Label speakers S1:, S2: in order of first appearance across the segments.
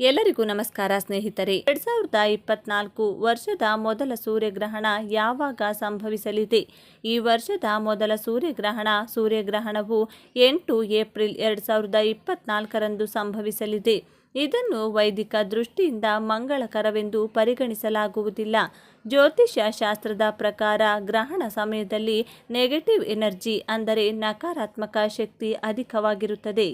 S1: ಎಲ್ಲರಿಗೂ ನಮಸ್ಕಾರ ಸ್ನೇಹಿತರೆ. ಎರಡ್ ಸಾವಿರದ ಇಪ್ಪತ್ನಾಲ್ಕು ವರ್ಷದ ಮೊದಲ ಸೂರ್ಯಗ್ರಹಣ ಯಾವಾಗ ಸಂಭವಿಸಲಿದೆ? ಈ ವರ್ಷದ ಮೊದಲ ಸೂರ್ಯಗ್ರಹಣ, ಸೂರ್ಯಗ್ರಹಣವು ಎಂಟು ಏಪ್ರಿಲ್ ಎರಡ್ ಸಾವಿರದ ಇಪ್ಪತ್ನಾಲ್ಕರಂದು ಸಂಭವಿಸಲಿದೆ. ಇದನ್ನು ವೈದಿಕ ದೃಷ್ಟಿಯಿಂದ ಮಂಗಳಕರವೆಂದು ಪರಿಗಣಿಸಲಾಗುವುದಿಲ್ಲ. ಜ್ಯೋತಿಷ್ಯ ಶಾಸ್ತ್ರದ ಪ್ರಕಾರ ಗ್ರಹಣ ಸಮಯದಲ್ಲಿ ನೆಗೆಟಿವ್ ಎನರ್ಜಿ ಅಂದರೆ ನಕಾರಾತ್ಮಕ ಶಕ್ತಿ ಅಧಿಕವಾಗಿರುತ್ತದೆ.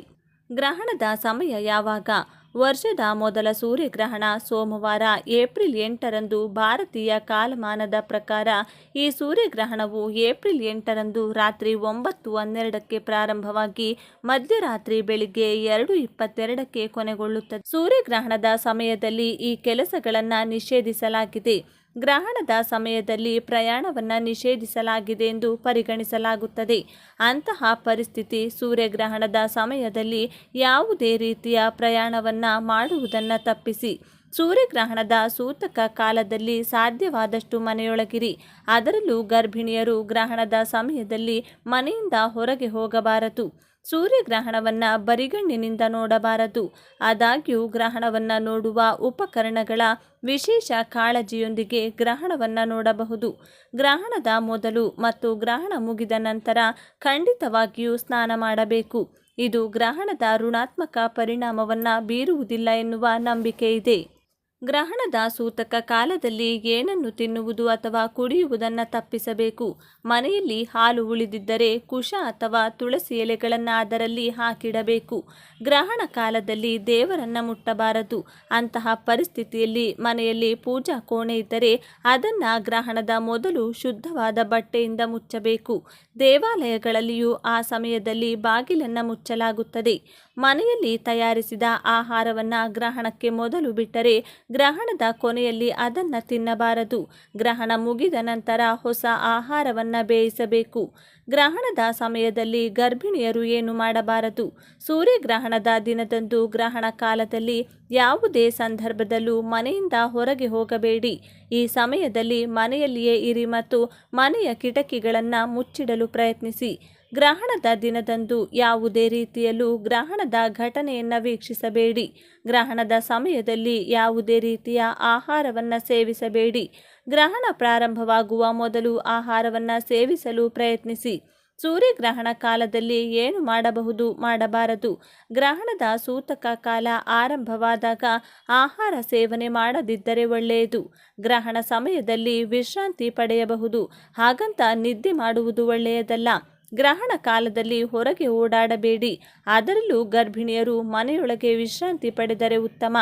S1: ಗ್ರಹಣದ ಸಮಯ ಯಾವಾಗ? ವರ್ಷದ ಮೊದಲ ಸೂರ್ಯಗ್ರಹಣ ಸೋಮವಾರ, ಏಪ್ರಿಲ್ ಎಂಟರಂದು ಭಾರತೀಯ ಕಾಲಮಾನದ ಪ್ರಕಾರ ಈ ಸೂರ್ಯಗ್ರಹಣವು ಏಪ್ರಿಲ್ ಎಂಟರಂದು ರಾತ್ರಿ ಒಂಬತ್ತು ಹನ್ನೆರಡಕ್ಕೆ ಪ್ರಾರಂಭವಾಗಿ ಮಧ್ಯರಾತ್ರಿ ಬೆಳಿಗ್ಗೆ ಎರಡು ಇಪ್ಪತ್ತೆರಡಕ್ಕೆ ಕೊನೆಗೊಳ್ಳುತ್ತದೆ. ಸೂರ್ಯಗ್ರಹಣದ ಸಮಯದಲ್ಲಿ ಈ ಕೆಲಸಗಳನ್ನು ನಿಷೇಧಿಸಲಾಗಿದೆ. ಗ್ರಹಣದ ಸಮಯದಲ್ಲಿ ಪ್ರಯಾಣವನ್ನು ನಿಷೇಧಿಸಲಾಗಿದೆ ಎಂದು ಪರಿಗಣಿಸಲಾಗುತ್ತದೆ. ಅಂತಹ ಪರಿಸ್ಥಿತಿ ಸೂರ್ಯಗ್ರಹಣದ ಸಮಯದಲ್ಲಿ ಯಾವುದೇ ರೀತಿಯ ಪ್ರಯಾಣವನ್ನು ಮಾಡುವುದನ್ನು ತಪ್ಪಿಸಿ. ಸೂರ್ಯಗ್ರಹಣದ ಸೂತಕ ಕಾಲದಲ್ಲಿ ಸಾಧ್ಯವಾದಷ್ಟು ಮನೆಯೊಳಗಿರಿ. ಅದರಲ್ಲೂ ಗರ್ಭಿಣಿಯರು ಗ್ರಹಣದ ಸಮಯದಲ್ಲಿ ಮನೆಯಿಂದ ಹೊರಗೆ ಹೋಗಬಾರದು. ಸೂರ್ಯಗ್ರಹಣವನ್ನು ಬರಿಗಣ್ಣಿನಿಂದ ನೋಡಬಾರದು. ಆದಾಗ್ಯೂ ಗ್ರಹಣವನ್ನು ನೋಡುವ ಉಪಕರಣಗಳ ವಿಶೇಷ ಕಾಳಜಿಯೊಂದಿಗೆ ಗ್ರಹಣವನ್ನು ನೋಡಬಹುದು. ಗ್ರಹಣದ ಮೊದಲು ಮತ್ತು ಗ್ರಹಣ ಮುಗಿದ ನಂತರ ಖಂಡಿತವಾಗಿಯೂ ಸ್ನಾನ ಮಾಡಬೇಕು. ಇದು ಗ್ರಹಣದ ಋಣಾತ್ಮಕ ಪರಿಣಾಮವನ್ನು ಬೀರುವುದಿಲ್ಲ ಎನ್ನುವ ನಂಬಿಕೆ ಇದೆ ಗ್ರಹಣದ ಸೂತಕ ಕಾಲದಲ್ಲಿ ಏನನ್ನು ತಿನ್ನುವುದು ಅಥವಾ ಕುಡಿಯುವುದನ್ನು ತಪ್ಪಿಸಬೇಕು? ಮನೆಯಲ್ಲಿ ಹಾಲು ಉಳಿದಿದ್ದರೆ ಕುಶ ಅಥವಾ ತುಳಸಿ ಎಲೆಗಳನ್ನು ಅದರಲ್ಲಿ ಹಾಕಿಡಬೇಕು. ಗ್ರಹಣ ಕಾಲದಲ್ಲಿ ದೇವರನ್ನು ಮುಟ್ಟಬಾರದು. ಅಂತಹ ಪರಿಸ್ಥಿತಿಯಲ್ಲಿ ಮನೆಯಲ್ಲಿ ಪೂಜಾ ಕೋಣೆ ಇದ್ದರೆ ಅದನ್ನು ಗ್ರಹಣದ ಮೊದಲು ಶುದ್ಧವಾದ ಬಟ್ಟೆಯಿಂದ ಮುಚ್ಚಬೇಕು. ದೇವಾಲಯಗಳಲ್ಲಿಯೂ ಆ ಸಮಯದಲ್ಲಿ ಬಾಗಿಲನ್ನು ಮುಚ್ಚಲಾಗುತ್ತದೆ. ಮನೆಯಲ್ಲಿ ತಯಾರಿಸಿದ ಆಹಾರವನ್ನು ಗ್ರಹಣಕ್ಕೆ ಮೊದಲು ಬಿಟ್ಟರೆ ಗ್ರಹಣದ ಕೊನೆಯಲ್ಲಿ ಅದನ್ನು ತಿನ್ನಬಾರದು. ಗ್ರಹಣ ಮುಗಿದ ನಂತರ ಹೊಸ ಆಹಾರವನ್ನು ಬೇಯಿಸಬೇಕು. ಗ್ರಹಣದ ಸಮಯದಲ್ಲಿ ಗರ್ಭಿಣಿಯರು ಏನು ಮಾಡಬಾರದು? ಸೂರ್ಯಗ್ರಹಣದ ದಿನದಂದು ಗ್ರಹಣ ಕಾಲದಲ್ಲಿ ಯಾವುದೇ ಸಂದರ್ಭದಲ್ಲೂ ಮನೆಯಿಂದ ಹೊರಗೆ ಹೋಗಬೇಡಿ. ಈ ಸಮಯದಲ್ಲಿ ಮನೆಯಲ್ಲಿಯೇ ಇರಿ ಮತ್ತು ಮನೆಯ ಕಿಟಕಿಗಳನ್ನು ಮುಚ್ಚಿಡಲು ಪ್ರಯತ್ನಿಸಿ. ಗ್ರಹಣದ ದಿನದಂದು ಯಾವುದೇ ರೀತಿಯಲ್ಲೂ ಗ್ರಹಣದ ಘಟನೆಯನ್ನು ವೀಕ್ಷಿಸಬೇಡಿ. ಗ್ರಹಣದ ಸಮಯದಲ್ಲಿ ಯಾವುದೇ ರೀತಿಯ ಆಹಾರವನ್ನು ಸೇವಿಸಬೇಡಿ. ಗ್ರಹಣ ಪ್ರಾರಂಭವಾಗುವ ಮೊದಲು ಆಹಾರವನ್ನು ಸೇವಿಸಲು ಪ್ರಯತ್ನಿಸಿ. ಸೂರ್ಯಗ್ರಹಣ ಕಾಲದಲ್ಲಿ ಏನು ಮಾಡಬಹುದು ಮಾಡಬಾರದು. ಗ್ರಹಣದ ಸೂತಕ ಕಾಲ ಆರಂಭವಾದಾಗ ಆಹಾರ ಸೇವನೆ ಮಾಡದಿದ್ದರೆ ಒಳ್ಳೆಯದು. ಗ್ರಹಣ ಸಮಯದಲ್ಲಿ ವಿಶ್ರಾಂತಿ ಪಡೆಯಬಹುದು. ಹಾಗಂತ ನಿದ್ದೆ ಮಾಡುವುದು ಒಳ್ಳೆಯದಲ್ಲ. ಗ್ರಹಣ ಕಾಲದಲ್ಲಿ ಹೊರಗೆ ಓಡಾಡಬೇಡಿ. ಅದರಲ್ಲೂ ಗರ್ಭಿಣಿಯರು ಮನೆಯೊಳಗೆ ವಿಶ್ರಾಂತಿ ಪಡೆದರೆ ಉತ್ತಮ.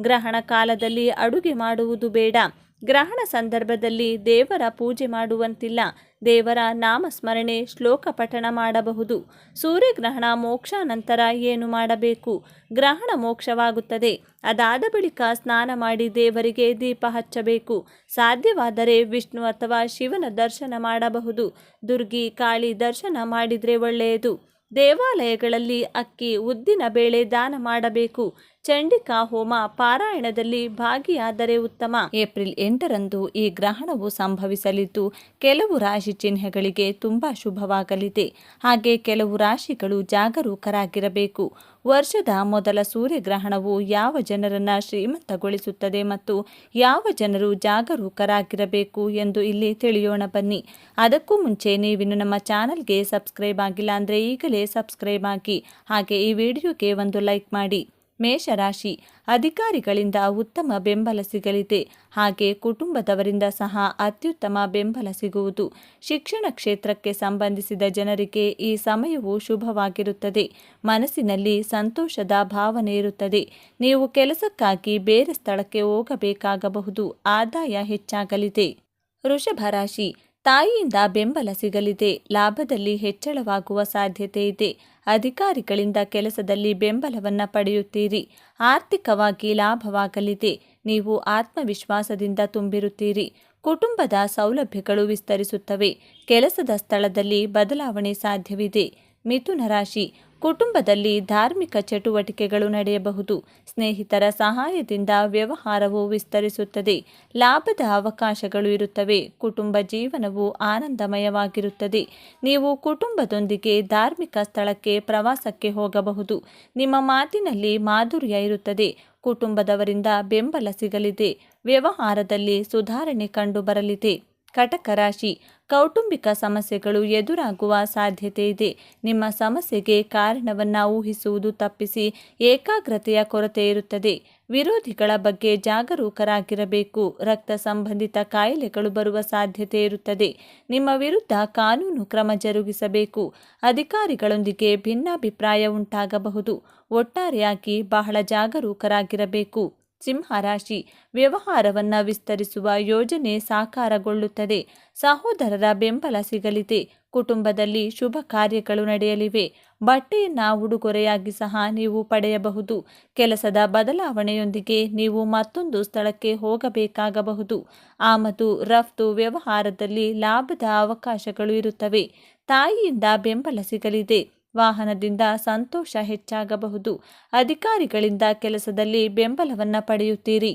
S1: ಗ್ರಹಣ ಕಾಲದಲ್ಲಿ ಅಡುಗೆ ಮಾಡುವುದು ಬೇಡ. ಗ್ರಹಣ ಸಂದರ್ಭದಲ್ಲಿ ದೇವರ ಪೂಜೆ ಮಾಡುವಂತಿಲ್ಲ. ದೇವರ ನಾಮಸ್ಮರಣೆ ಶ್ಲೋಕ ಪಠಣ ಮಾಡಬಹುದು. ಸೂರ್ಯಗ್ರಹಣ ಮೋಕ್ಷ ನಂತರ ಏನು ಮಾಡಬೇಕು? ಗ್ರಹಣ ಮೋಕ್ಷವಾಗುತ್ತದೆ. ಅದಾದ ಬಳಿಕ ಸ್ನಾನ ಮಾಡಿ ದೇವರಿಗೆ ದೀಪ ಹಚ್ಚಬೇಕು. ಸಾಧ್ಯವಾದರೆ ವಿಷ್ಣು ಅಥವಾ ಶಿವನ ದರ್ಶನ ಮಾಡಬಹುದು. ದುರ್ಗಿ ಕಾಳಿ ದರ್ಶನ ಮಾಡಿದರೆ ಒಳ್ಳೆಯದು. ದೇವಾಲಯಗಳಲ್ಲಿ ಅಕ್ಕಿ, ಉದ್ದಿನ ಬೇಳೆ ದಾನ ಮಾಡಬೇಕು. ಚಂಡಿಕಾ ಹೋಮ ಪಾರಾಯಣದಲ್ಲಿ ಭಾಗಿಯಾದರೆ ಉತ್ತಮ. ಏಪ್ರಿಲ್ ಎಂಟರಂದು ಈ ಗ್ರಹಣವು ಸಂಭವಿಸಲಿದ್ದು, ಕೆಲವು ರಾಶಿ ಚಿಹ್ನೆಗಳಿಗೆ ತುಂಬಾ ಶುಭವಾಗಲಿದೆ. ಹಾಗೆ ಕೆಲವು ರಾಶಿಗಳು ಜಾಗರೂಕರಾಗಿರಬೇಕು. ವರ್ಷದ ಮೊದಲ ಸೂರ್ಯಗ್ರಹಣವು ಯಾವ ಜನರನ್ನ ಶ್ರೀಮಂತಗೊಳಿಸುತ್ತದೆ ಮತ್ತು ಯಾವ ಜನರು ಜಾಗರೂಕರಾಗಿರಬೇಕು ಎಂದು ಇಲ್ಲಿ ತಿಳಿಯೋಣ ಬನ್ನಿ. ಅದಕ್ಕೂ ಮುಂಚೆ ನೀವಿನ್ನು ನಮ್ಮ ಚಾನಲ್ಗೆ ಸಬ್ಸ್ಕ್ರೈಬ್ ಆಗಿಲ್ಲ ಅಂದರೆ ಈಗಲೇ ಸಬ್ಸ್ಕ್ರೈಬ್ ಆಗಿ, ಹಾಗೆ ಈ ವಿಡಿಯೋಗೆ ಒಂದು ಲೈಕ್ ಮಾಡಿ. ಮೇಷರಾಶಿ ಅಧಿಕಾರಿಗಳಿಂದ ಉತ್ತಮ ಬೆಂಬಲ ಸಿಗಲಿದೆ. ಹಾಗೆ ಕುಟುಂಬದವರಿಂದ ಸಹ ಅತ್ಯುತ್ತಮ ಬೆಂಬಲ ಸಿಗುವುದು. ಶಿಕ್ಷಣ ಕ್ಷೇತ್ರಕ್ಕೆ ಸಂಬಂಧಿಸಿದ ಜನರಿಗೆ ಈ ಸಮಯವು ಶುಭವಾಗಿರುತ್ತದೆ. ಮನಸ್ಸಿನಲ್ಲಿ ಸಂತೋಷದ ಭಾವನೆ ಇರುತ್ತದೆ. ನೀವು ಕೆಲಸಕ್ಕಾಗಿ ಬೇರೆ ಸ್ಥಳಕ್ಕೆ ಹೋಗಬೇಕಾಗಬಹುದು. ಆದಾಯ ಹೆಚ್ಚಾಗಲಿದೆ. ವೃಷಭ ರಾಶಿ ತಾಯಿಯಿಂದ ಬೆಂಬಲ ಸಿಗಲಿದೆ. ಲಾಭದಲ್ಲಿ ಹೆಚ್ಚಳವಾಗುವ ಸಾಧ್ಯತೆ ಇದೆ. ಅಧಿಕಾರಿಗಳಿಂದ ಕೆಲಸದಲ್ಲಿ ಬೆಂಬಲವನ್ನು ಪಡೆಯುತ್ತೀರಿ. ಆರ್ಥಿಕವಾಗಿ ಲಾಭವಾಗಲಿದೆ. ನೀವು ಆತ್ಮವಿಶ್ವಾಸದಿಂದ ತುಂಬಿರುತ್ತೀರಿ. ಕುಟುಂಬದ ಸೌಲಭ್ಯಗಳು ವಿಸ್ತರಿಸುತ್ತವೆ. ಕೆಲಸದ ಸ್ಥಳದಲ್ಲಿ ಬದಲಾವಣೆ ಸಾಧ್ಯವಿದೆ. ಮಿಥುನ ರಾಶಿ. ಕುಟುಂಬದಲ್ಲಿ ಧಾರ್ಮಿಕ ಚಟುವಟಿಕೆಗಳು ನಡೆಯಬಹುದು. ಸ್ನೇಹಿತರ ಸಹಾಯದಿಂದ ವ್ಯವಹಾರವು ವಿಸ್ತರಿಸುತ್ತದೆ. ಲಾಭದ ಅವಕಾಶಗಳು ಇರುತ್ತವೆ. ಕುಟುಂಬ ಜೀವನವು ಆನಂದಮಯವಾಗಿರುತ್ತದೆ. ನೀವು ಕುಟುಂಬದೊಂದಿಗೆ ಧಾರ್ಮಿಕ ಸ್ಥಳಕ್ಕೆ ಪ್ರವಾಸಕ್ಕೆ ಹೋಗಬಹುದು. ನಿಮ್ಮ ಮಾತಿನಲ್ಲಿ ಮಾಧುರ್ಯ ಇರುತ್ತದೆ. ಕುಟುಂಬದವರಿಂದ ಬೆಂಬಲ ಸಿಗಲಿದೆ. ವ್ಯವಹಾರದಲ್ಲಿ ಸುಧಾರಣೆ ಕಂಡುಬರಲಿದೆ. ಕಟಕ ರಾಶಿ. ಕೌಟುಂಬಿಕ ಸಮಸ್ಯೆಗಳು ಎದುರಾಗುವ ಸಾಧ್ಯತೆ ಇದೆ. ನಿಮ್ಮ ಸಮಸ್ಯೆಗೆ ಕಾರಣವನ್ನು ಊಹಿಸುವುದು ತಪ್ಪಿಸಿ ಏಕಾಗ್ರತೆಯ ಕೊರತೆ ಇರುತ್ತದೆ. ವಿರೋಧಿಗಳ ಬಗ್ಗೆ ಜಾಗರೂಕರಾಗಿರಬೇಕು. ರಕ್ತ ಸಂಬಂಧಿತ ಕಾಯಿಲೆಗಳು ಬರುವ ಸಾಧ್ಯತೆ ಇರುತ್ತದೆ. ನಿಮ್ಮ ವಿರುದ್ಧ ಕಾನೂನು ಕ್ರಮ ಜರುಗಿಸಬೇಕು. ಅಧಿಕಾರಿಗಳೊಂದಿಗೆ ಭಿನ್ನಾಭಿಪ್ರಾಯ ಉಂಟಾಗಬಹುದು. ಒಟ್ಟಾರೆಯಾಗಿ ಬಹಳ ಜಾಗರೂಕರಾಗಿರಬೇಕು. ಸಿಂಹರಾಶಿ ವ್ಯವಹಾರವನ್ನು ವಿಸ್ತರಿಸುವ ಯೋಜನೆ ಸಾಕಾರಗೊಳ್ಳುತ್ತದೆ. ಸಹೋದರರ ಬೆಂಬಲ ಸಿಗಲಿದೆ. ಕುಟುಂಬದಲ್ಲಿ ಶುಭ ಕಾರ್ಯಗಳು ನಡೆಯಲಿವೆ. ಬಟ್ಟೆಯನ್ನು ಉಡುಗೊರೆಯಾಗಿ ಸಹ ನೀವು ಪಡೆಯಬಹುದು. ಕೆಲಸದ ಬದಲಾವಣೆಯೊಂದಿಗೆ ನೀವು ಮತ್ತೊಂದು ಸ್ಥಳಕ್ಕೆ ಹೋಗಬೇಕಾಗಬಹುದು. ಆಮದು ರಫ್ತು ವ್ಯವಹಾರದಲ್ಲಿ ಲಾಭದ ಅವಕಾಶಗಳು ಇರುತ್ತವೆ. ತಾಯಿಯಿಂದ ಬೆಂಬಲ ಸಿಗಲಿದೆ. ವಾಹನದಿಂದ ಸಂತೋಷ ಹೆಚ್ಚಾಗಬಹುದು. ಅಧಿಕಾರಿಗಳಿಂದ ಕೆಲಸದಲ್ಲಿ ಬೆಂಬಲವನ್ನು ಪಡೆಯುತ್ತೀರಿ.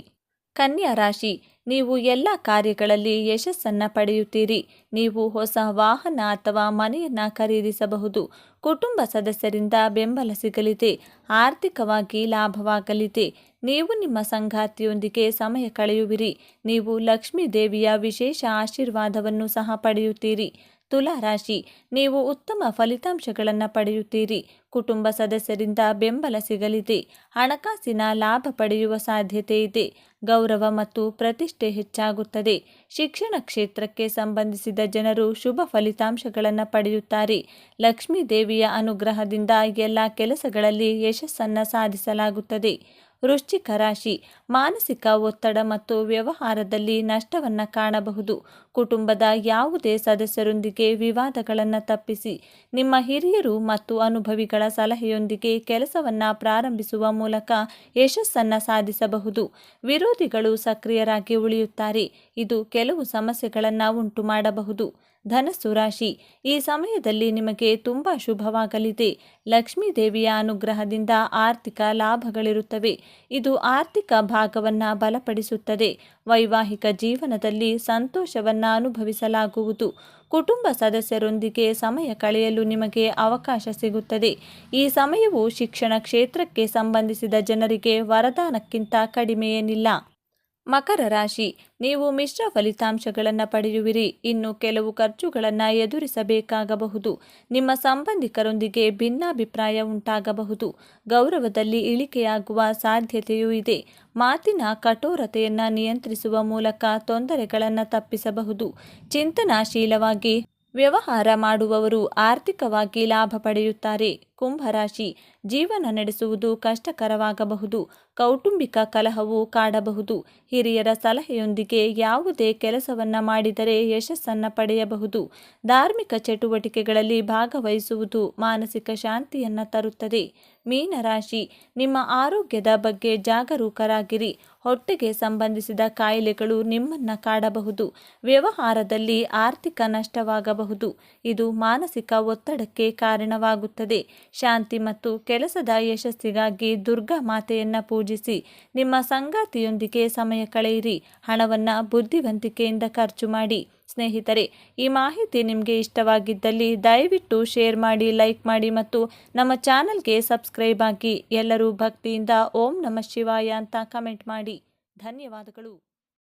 S1: ಕನ್ಯಾ ರಾಶಿ, ನೀವು ಎಲ್ಲ ಕಾರ್ಯಗಳಲ್ಲಿ ಯಶಸ್ಸನ್ನು ಪಡೆಯುತ್ತೀರಿ. ನೀವು ಹೊಸ ವಾಹನ ಅಥವಾ ಮನೆಯನ್ನು ಖರೀದಿಸಬಹುದು. ಕುಟುಂಬ ಸದಸ್ಯರಿಂದ ಬೆಂಬಲ ಸಿಗಲಿದೆ. ಆರ್ಥಿಕವಾಗಿ ಲಾಭವಾಗಲಿದೆ. ನೀವು ನಿಮ್ಮ ಸಂಗಾತಿಯೊಂದಿಗೆ ಸಮಯ ಕಳೆಯುವಿರಿ. ನೀವು ಲಕ್ಷ್ಮೀ ದೇವಿಯ ವಿಶೇಷ ಆಶೀರ್ವಾದವನ್ನು ಸಹ ಪಡೆಯುತ್ತೀರಿ. ತುಲಾ ರಾಶಿ, ನೀವು ಉತ್ತಮ ಫಲಿತಾಂಶಗಳನ್ನು ಪಡೆಯುತ್ತೀರಿ. ಕುಟುಂಬ ಸದಸ್ಯರಿಂದ ಬೆಂಬಲ ಸಿಗಲಿದೆ. ಹಣಕಾಸಿನ ಲಾಭ ಪಡೆಯುವ ಸಾಧ್ಯತೆ ಇದೆ. ಗೌರವ ಮತ್ತು ಪ್ರತಿಷ್ಠೆ ಹೆಚ್ಚಾಗುತ್ತದೆ. ಶಿಕ್ಷಣ ಕ್ಷೇತ್ರಕ್ಕೆ ಸಂಬಂಧಿಸಿದ ಜನರು ಶುಭ ಫಲಿತಾಂಶಗಳನ್ನು ಪಡೆಯುತ್ತಾರೆ. ಲಕ್ಷ್ಮೀ ದೇವಿಯ ಅನುಗ್ರಹದಿಂದ ಎಲ್ಲ ಕೆಲಸಗಳಲ್ಲಿ ಯಶಸ್ಸನ್ನು ಸಾಧಿಸಲಾಗುತ್ತದೆ. ವೃಶ್ಚಿಕ ರಾಶಿ. ಮಾನಸಿಕ ಒತ್ತಡ ಮತ್ತು ವ್ಯವಹಾರದಲ್ಲಿ ನಷ್ಟವನ್ನು ಕಾಣಬಹುದು. ಕುಟುಂಬದ ಯಾವುದೇ ಸದಸ್ಯರೊಂದಿಗೆ ವಿವಾದಗಳನ್ನು ತಪ್ಪಿಸಿ. ನಿಮ್ಮ ಹಿರಿಯರು ಮತ್ತು ಅನುಭವಿಗಳ ಸಲಹೆಯೊಂದಿಗೆ ಕೆಲಸವನ್ನು ಪ್ರಾರಂಭಿಸುವ ಮೂಲಕ ಯಶಸ್ಸನ್ನು ಸಾಧಿಸಬಹುದು. ವಿರೋಧಿಗಳು ಸಕ್ರಿಯರಾಗಿ ಉಳಿಯುತ್ತಾರೆ. ಇದು ಕೆಲವು ಸಮಸ್ಯೆಗಳನ್ನು ಉಂಟು ಮಾಡಬಹುದು ಧನಸ್ಸು ರಾಶಿ. ಈ ಸಮಯದಲ್ಲಿ ನಿಮಗೆ ತುಂಬ ಶುಭವಾಗಲಿದೆ. ಲಕ್ಷ್ಮೀ ದೇವಿಯ ಅನುಗ್ರಹದಿಂದ ಆರ್ಥಿಕ ಲಾಭಗಳಿರುತ್ತವೆ. ಇದು ಆರ್ಥಿಕ ಭಾಗವನ್ನು ಬಲಪಡಿಸುತ್ತದೆ. ವೈವಾಹಿಕ ಜೀವನದಲ್ಲಿ ಸಂತೋಷವನ್ನು ಅನುಭವಿಸಲಾಗುವುದು. ಕುಟುಂಬ ಸದಸ್ಯರೊಂದಿಗೆ ಸಮಯ ಕಳೆಯಲು ನಿಮಗೆ ಅವಕಾಶ ಸಿಗುತ್ತದೆ. ಈ ಸಮಯವು ಶಿಕ್ಷಣ ಕ್ಷೇತ್ರಕ್ಕೆ ಸಂಬಂಧಿಸಿದ ಜನರಿಗೆ ವರದಾನಕ್ಕಿಂತ ಕಡಿಮೆಯೇನಿಲ್ಲ. ಮಕರ ರಾಶಿ. ನೀವು ಮಿಶ್ರ ಫಲಿತಾಂಶಗಳನ್ನು ಪಡೆಯುವಿರಿ. ಇನ್ನು ಕೆಲವು ಖರ್ಚುಗಳನ್ನು ಎದುರಿಸಬೇಕಾಗಬಹುದು. ನಿಮ್ಮ ಸಂಬಂಧಿಕರೊಂದಿಗೆ ಭಿನ್ನಾಭಿಪ್ರಾಯ ಉಂಟಾಗಬಹುದು. ಗೌರವದಲ್ಲಿ ಇಳಿಕೆಯಾಗುವ ಸಾಧ್ಯತೆಯೂ ಇದೆ. ಮಾತಿನ ಕಠೋರತೆಯನ್ನು ನಿಯಂತ್ರಿಸುವ ಮೂಲಕ ತೊಂದರೆಗಳನ್ನು ತಪ್ಪಿಸಬಹುದು. ಚಿಂತನಾಶೀಲವಾಗಿ ವ್ಯವಹಾರ ಮಾಡುವವರು ಆರ್ಥಿಕವಾಗಿ ಲಾಭ ಪಡೆಯುತ್ತಾರೆ. ಕುಂಭರಾಶಿ ಜೀವನ ನಡೆಸುವುದು ಕಷ್ಟಕರವಾಗಬಹುದು. ಕೌಟುಂಬಿಕ ಕಲಹವು ಕಾಡಬಹುದು. ಹಿರಿಯರ ಸಲಹೆಯೊಂದಿಗೆ ಯಾವುದೇ ಕೆಲಸವನ್ನ ಮಾಡಿದರೆ ಯಶಸ್ಸನ್ನು ಪಡೆಯಬಹುದು. ಧಾರ್ಮಿಕ ಚಟುವಟಿಕೆಗಳಲ್ಲಿ ಭಾಗವಹಿಸುವುದು ಮಾನಸಿಕ ಶಾಂತಿಯನ್ನು ತರುತ್ತದೆ. ಮೀನರಾಶಿ ನಿಮ್ಮ ಆರೋಗ್ಯದ ಬಗ್ಗೆ ಜಾಗರೂಕರಾಗಿರಿ. ಹೊಟ್ಟೆಗೆ ಸಂಬಂಧಿಸಿದ ಕಾಯಿಲೆಗಳು ನಿಮ್ಮನ್ನು ಕಾಡಬಹುದು. ವ್ಯವಹಾರದಲ್ಲಿ ಆರ್ಥಿಕ ನಷ್ಟವಾಗಬಹುದು. ಇದು ಮಾನಸಿಕ ಒತ್ತಡಕ್ಕೆ ಕಾರಣವಾಗುತ್ತದೆ. ಶಾಂತಿ ಮತ್ತು ಕೆಲಸದ ಯಶಸ್ಸಿಗಾಗಿ ದುರ್ಗಾ ಮಾತೆಯನ್ನು ಪೂಜಿಸಿ, ನಿಮ್ಮ ಸಂಗಾತಿಯೊಂದಿಗೆ ಸಮಯ ಕಳೆಯಿರಿ, ಹಣವನ್ನು ಬುದ್ಧಿವಂತಿಕೆಯಿಂದ ಖರ್ಚು ಮಾಡಿ. ಸ್ನೇಹಿತರೆ, ಈ ಮಾಹಿತಿ ನಿಮಗೆ ಇಷ್ಟವಾಗಿದ್ದಲ್ಲಿ ದಯವಿಟ್ಟು ಶೇರ್ ಮಾಡಿ, ಲೈಕ್ ಮಾಡಿ ಮತ್ತು ನಮ್ಮ ಚಾನಲ್ಗೆ ಸಬ್ಸ್ಕ್ರೈಬ್ ಆಗಿ ಎಲ್ಲರೂ ಭಕ್ತಿಯಿಂದ ಓಂ ನಮ ಶಿವಾಯ ಅಂತ ಕಮೆಂಟ್ ಮಾಡಿ. ಧನ್ಯವಾದಗಳು.